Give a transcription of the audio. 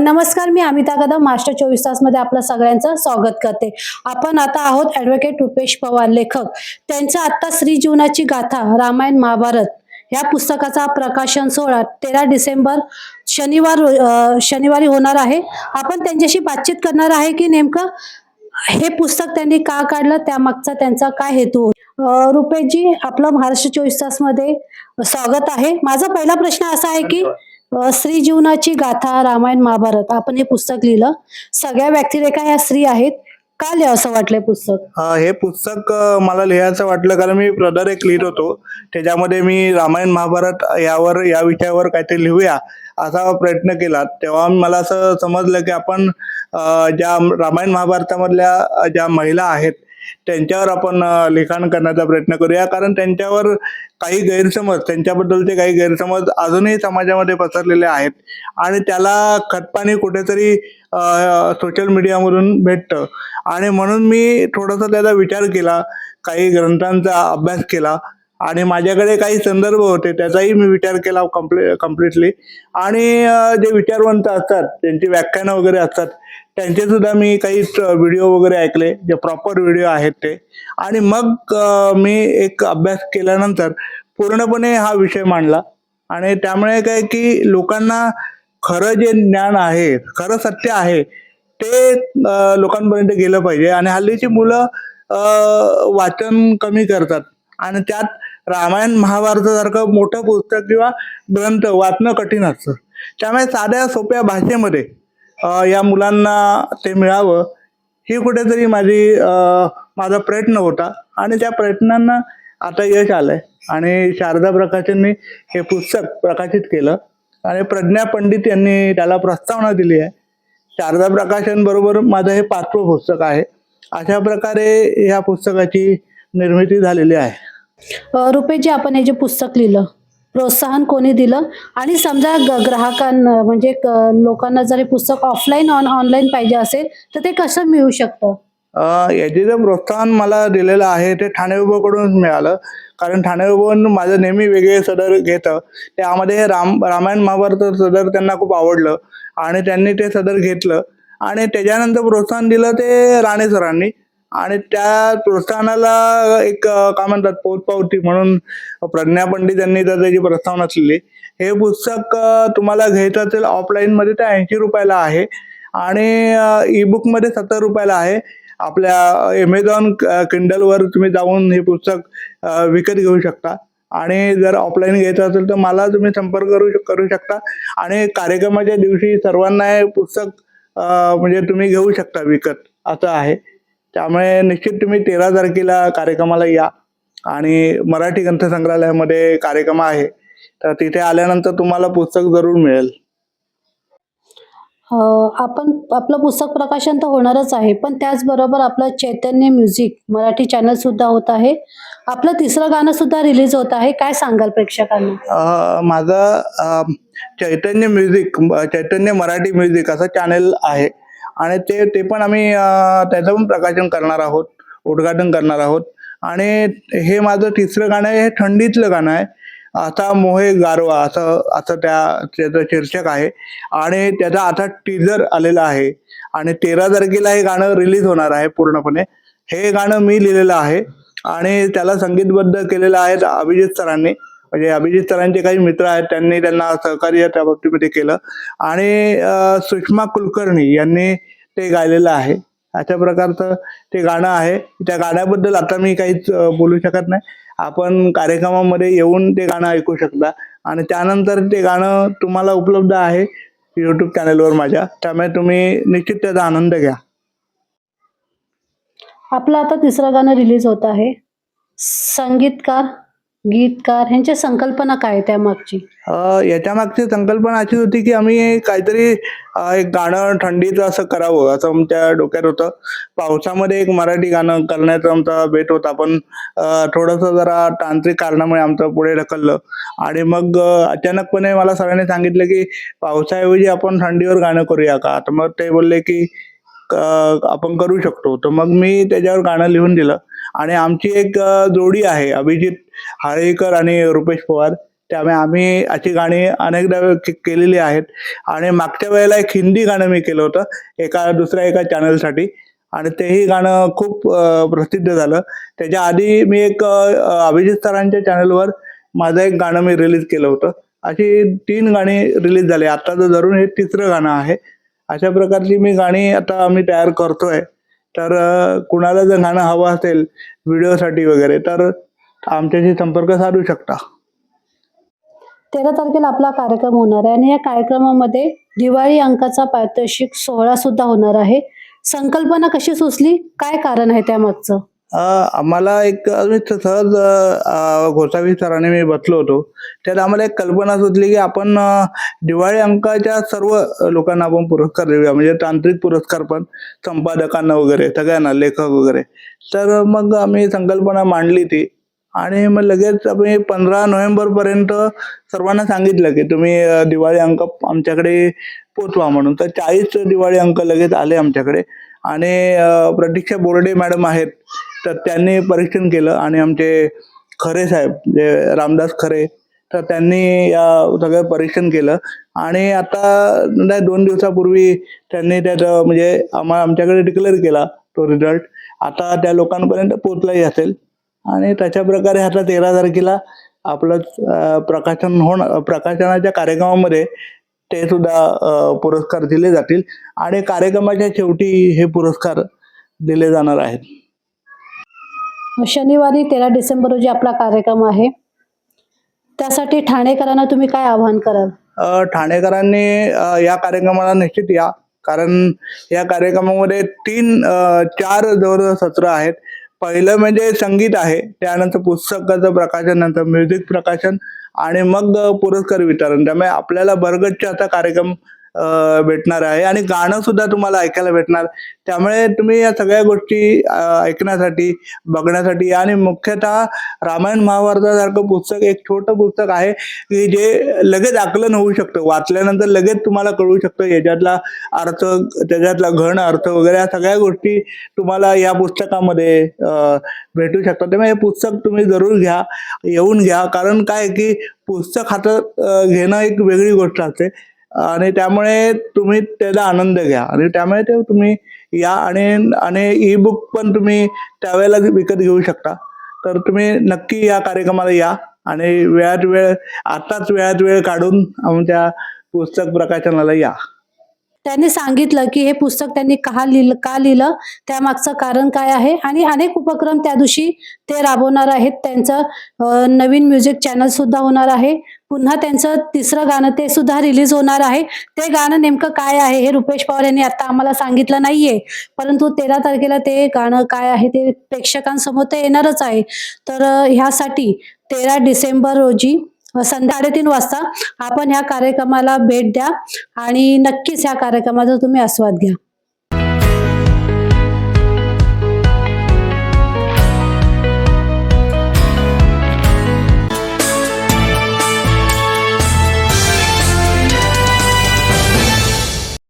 नमस्कार मी अमिता कदम मास्टर चोवीस तासमध्ये आपलं सगळ्यांचं स्वागत करते. आपण आता आहोत ऍडव्होकेट रुपेश पवार लेखक. त्यांचा आता स्त्री जीवनाची गाथा रामायण महाभारत या पुस्तकाचा प्रकाशन सोहळा तेरा डिसेंबर शनिवार शनिवारी होणार आहे. आपण त्यांच्याशी बातचीत करणार आहे की नेमकं हे पुस्तक त्यांनी का काढलं त्यामागचा त्यांचा काय हेतू? रुपेशजी आपलं महाराष्ट्र चोवीस तासमध्ये स्वागत आहे. माझा पहिला प्रश्न असा आहे की स्त्री जीवनाची गाथा रामायण महाभारत आपण हे पुस्तक लिहिलं. सगळ्या व्यक्तिरेखा ह्या स्त्री आहेत. का लिहा असं वाटलंय पुस्तक? अ, हे पुस्तक मला लिहायचं वाटलं कारण मी ब्रदर एक लिहित होतो. त्याच्यामध्ये मी रामायण महाभारत यावर या विषयावर काहीतरी लिहूया असा प्रयत्न केला. तेव्हा मला असं समजलं की आपण ज्या रामायण महाभारतामधल्या ज्या महिला आहेत त्यांच्यावर आपण लिखाण करण्याचा प्रयत्न करूया. कारण त्यांच्यावर काही गैरसमज त्यांच्याबद्दलचे काही गैरसमज अजूनही समाजामध्ये पसरलेले आहेत. आणि त्याला खतपाणी कुठेतरी सोशल मीडियामधून भेटतं. आणि म्हणून मी थोडासा त्याचा विचार केला काही ग्रंथांचा अभ्यास केला. आणि माझ्याकडे काही संदर्भ होते त्याचाही मी विचार केला कम्प्ली कम्प्लिटली. आणि जे विचारवंत असतात त्यांची व्याख्यानं वगैरे असतात त्यांचे सुद्धा मी काही व्हिडिओ वगैरे ऐकले जे प्रॉपर व्हिडिओ आहेत ते. आणि मग मी एक अभ्यास केल्यानंतर पूर्णपणे हा विषय मांडला. आणि त्यामुळे काय की लोकांना खरं जे ज्ञान आहे खरं सत्य आहे ते लोकांपर्यंत गेलं पाहिजे. आणि हल्लीची मुलं वाचन कमी करतात. आणि त्यात रामायण महाभारतासारखं मोठं पुस्तक किंवा ग्रंथ वाचणं कठीण असतं. त्यामुळे साध्या सोप्या भाषेमध्ये या मुलांना ते मिळावं ही कुठेतरी माझी माझा प्रयत्न होता. आणि त्या प्रयत्नांना आता यश आलंय. आणि शारदा प्रकाशननी हे पुस्तक प्रकाशित केलं. आणि प्रज्ञा पंडित यांनी त्याला प्रस्तावना दिली आहे. शारदा प्रकाशन बरोबर माझं हे पाचवं पुस्तक आहे. अशा प्रकारे या पुस्तकाची निर्मिती झालेली आहे. अ, रुपेशजी आपण हे जे पुस्तक लिहिलं प्रोत्साहन कोणी दिलं? आणि समजा ग्राहकांना म्हणजे लोकांना जर पुस्तक ऑफलाईन ऑन ऑनलाईन पाहिजे असेल तर ते कसं मिळू शकतं? याचे जे प्रोत्साहन मला दिलेलं आहे ते ठाणे विभागाकडूनच मिळालं. कारण ठाणे विभाग माझं नेहमी वेगळे सदर घेतं. त्यामध्ये हे राम रामायण महाभारत सदर त्यांना खूप आवडलं. आणि त्यांनी ते सदर घेतलं. आणि त्याच्यानंतर प्रोत्साहन दिलं ते राणे सरांनी आणि त्या प्रोत्साहनाला एक काय म्हणतात पोचपावती म्हणून प्रज्ञा पंडित यांनी तर त्याची प्रस्तावना असलेली हे पुस्तक तुम्हाला घ्यायचं असेल ऑफलाईनमध्ये ते ऐंशी रुपयाला आहे. आणि ई बुकमध्ये सत्तर रुपयाला आहे. आपल्या एमेझॉन किंडलवर तुम्ही जाऊन हे पुस्तक विकत घेऊ शकता. आणि जर ऑफलाईन घ्यायचं असेल तर मला तुम्ही संपर्क करू करू शकता. आणि कार्यक्रमाच्या दिवशी सर्वांना हे पुस्तक म्हणजे तुम्ही घेऊ शकता विकत. असं आहे. त्यामुळे निश्चित तुम्ही तेरा तारखेला कार्यक्रमाला या. आणि मराठी ग्रंथ संग्रहालयामध्ये कार्यक्रम आहे. तर तिथे आल्यानंतर तुम्हाला पुस्तक जरूर मिळेल. आपण आपलं पुस्तक प्रकाशन तर होणारच आहे पण त्याचबरोबर आपलं चैतन्य म्युझिक मराठी चॅनल सुद्धा होत आहे. आपलं तिसरं गाणं सुद्धा रिलीज होत आहे. काय सांगाल प्रेक्षकांना? माझं चैतन्य म्युझिक चैतन्य मराठी म्युझिक असं चॅनल आहे. आणि ते ते पण आम्ही त्याचं पण प्रकाशन करणार आहोत उद्घाटन करणार आहोत. आणि हे माझं तिसरं गाणं आहे हे थंडीतलं गाणं आहे. आता मोहे गारवा असं असं त्या त्याचं शीर्षक आहे. आणि त्याचा आता टीजर आलेला आहे. आणि तेरा तारखेला हे गाणं रिलीज होणार आहे पूर्णपणे. हे गाणं मी लिहिलेलं आहे. आणि त्याला संगीतबद्ध केलेलं आहे अभिजित सरांनी. म्हणजे अभिजित सरांचे काही मित्र आहेत त्यांनी त्यांना सहकार्य त्या बाबतीमध्ये केलं. आणि सुषमा कुलकर्णी यांनी ते गायलेलं आहे. अशा प्रकारचं ते गाणं आहे. त्या गाण्याबद्दल आता मी काहीच बोलू शकत नाही. आपण कार्यक्रमामध्ये येऊन ते गाणं ऐकू शकता. आणि त्यानंतर ते गाणं तुम्हाला उपलब्ध आहे युट्यूब चॅनलवर माझ्या. त्यामुळे तुम्ही निश्चित त्याचा आनंद घ्या. आपलं आता तिसरं गाणं रिलीज होत आहे. संगीतकार गीतकार ह्यांच्या संकल्पना काय त्यामागची? याच्या मागची संकल्पना अशी होती की आम्ही काहीतरी एक गाणं थंडीचं असं करावं असं आमच्या डोक्यात होतं. पावसामध्ये एक मराठी गाणं करण्याचा आमचा बेट होता पण अ, थोडंसं जरा तांत्रिक कारणामुळे आमचं पुढे ढकललं. आणि मग अचानकपणे मला सरांनी सांगितलं की पावसाऐवजी आपण थंडीवर गाणं करूया का? तर मग ते बोलले की आपण करू शकतो. तर मग मी त्याच्यावर गाणं लिहून दिलं. आणि आमची एक जोडी आहे अभिजित हाळेकर आणि रुपेश पवार. त्यामुळे आम्ही अशी गाणी अनेकदा केलेली आहेत. आणि मागच्या वेळेला एक हिंदी गाणं मी केलं होतं एका दुसऱ्या एका चॅनलसाठी. आणि तेही गाणं खूप प्रसिद्ध झालं. त्याच्या आधी मी एक अभिजित सरांच्या चॅनलवर माझं एक गाणं मी रिलीज केलं होतं. अशी तीन गाणी रिलीज झाली. आत्ताचं धरून हे तिसरं गाणं आहे. अशा प्रकारची मी गाणी आता आम्ही तयार करतोय. तर कुणाला जर गाणं हवं असेल व्हिडिओसाठी वगैरे तर आमच्याशी संपर्क साधू शकता. तेरा तारखेला आपला कार्यक्रम होणार आहे आणि या कार्यक्रमामध्ये दिवाळी अंकाचा पारितोषिक सोहळा सुद्धा होणार आहे. संकल्पना कशी सुचली? काय कारण आहे त्यामागचं? आम्हाला एक सहज गोसावी सराने मी बसलो होतो. त्यात आम्हाला एक कल्पना सुचली की आपण दिवाळी अंकाच्या सर्व लोकांना आपण पुरस्कार देऊया. म्हणजे तांत्रिक पुरस्कार पण संपादकांना वगैरे सगळ्यांना लेखक वगैरे. तर मग आम्ही संकल्पना मांडली ती. आणि मग लगेच आम्ही पंधरा नोव्हेंबर पर्यंत सर्वांना सांगितलं की तुम्ही दिवाळी अंक आमच्याकडे पोचवा म्हणून. तर चाळीस दिवाळी अंक लगेच आले आमच्याकडे. आणि प्रतीक्षा बोर्डे मॅडम आहेत. तर त्यांनी परीक्षण केलं आणि आमचे खरे साहेब जे रामदास खरे तर त्यांनी या सगळं परीक्षण केलं. आणि आता नाही दोन दिवसापूर्वी त्यांनी त्याचं म्हणजे आम्हाला आमच्याकडे डिक्लेअर केला तो रिझल्ट आता त्या लोकांपर्यंत पोचलाही असेल. आणि त्याच्या प्रकारे आता तेरा तारखेला आपलं प्रकाशन होणं प्रकाशनाच्या कार्यक्रमामध्ये ते सुद्धा पुरस्कार दिले जातील. आणि कार्यक्रमाच्या शेवटी हे पुरस्कार दिले जाणार आहेत. शनिवारी तेरा डिसेंबर रोजी आपला कार्यक्रम आहे. त्यासाठी ठाणेकरांना तुम्ही काय आवाहन कराल? ठाणेकरांनी या कार्यक्रमाला निश्चित या. कारण या कार्यक्रमामध्ये तीन चार जवळ सत्र आहेत. पहिलं म्हणजे संगीत आहे. त्यानंतर पुस्तकाचं प्रकाशन नंतर म्युझिक प्रकाशन आणि मग पुरस्कार वितरण. त्यामुळे आपल्याला बरगतचे असा कार्यक्रम भेटणार आहे आणि गाणं सुद्धा तुम्हाला ऐकायला भेटणार. त्यामुळे तुम्ही या सगळ्या गोष्टी ऐकण्यासाठी बघण्यासाठी आणि मुख्यतः रामायण महाभारतासारखं पुस्तक एक छोटं पुस्तक आहे की जे लगेच आकलन होऊ शकतं. वाचल्यानंतर लगेच तुम्हाला कळू शकतं याच्यातला अर्थ त्याच्यातला घण अर्थ वगैरे या सगळ्या गोष्टी तुम्हाला या पुस्तकामध्ये भेटू शकतात. त्यामुळे हे पुस्तक तुम्ही जरूर घ्या येऊन घ्या. कारण काय आहे की पुस्तक हातात घेणं एक वेगळी गोष्ट असते. आणि त्यामुळे तुम्ही त्याचा आनंद घ्या. आणि त्यामुळे ते तुम्ही या आणि आणि ई बुक पण तुम्ही त्यावेळेला विकत घेऊ शकता. तर तुम्ही नक्की या कार्यक्रमाला या आणि वेळात वेळ आताच वेळात वेळ काढून आमच्या पुस्तक प्रकाशनाला या. त्यांनी सांगितलं की हे पुस्तक त्यांनी का लिहिलं का लिहिलं? त्यामागचं कारण काय आहे? आणि अनेक उपक्रम त्या दिवशी ते राबवणार आहेत. त्यांचं नवीन म्युझिक चॅनल सुद्धा होणार आहे. पुन्हा त्यांचं तिसरं गाणं ते सुद्धा रिलीज होणार आहे. ते गाणं नेमकं काय आहे हे रुपेश पवार यांनी आता आम्हाला सांगितलं नाहीये. परंतु तेरा तारखेला ते गाणं काय आहे ते प्रेक्षकांसमोर ते येणारच आहे. तर ह्यासाठी तेरा डिसेंबर रोजी साडेतीन वाजता. आपण ह्या कार्यक्रमाला भेट द्या आणि नक्कीच ह्या कार्यक्रमाचा तुम्ही आस्वाद घ्या.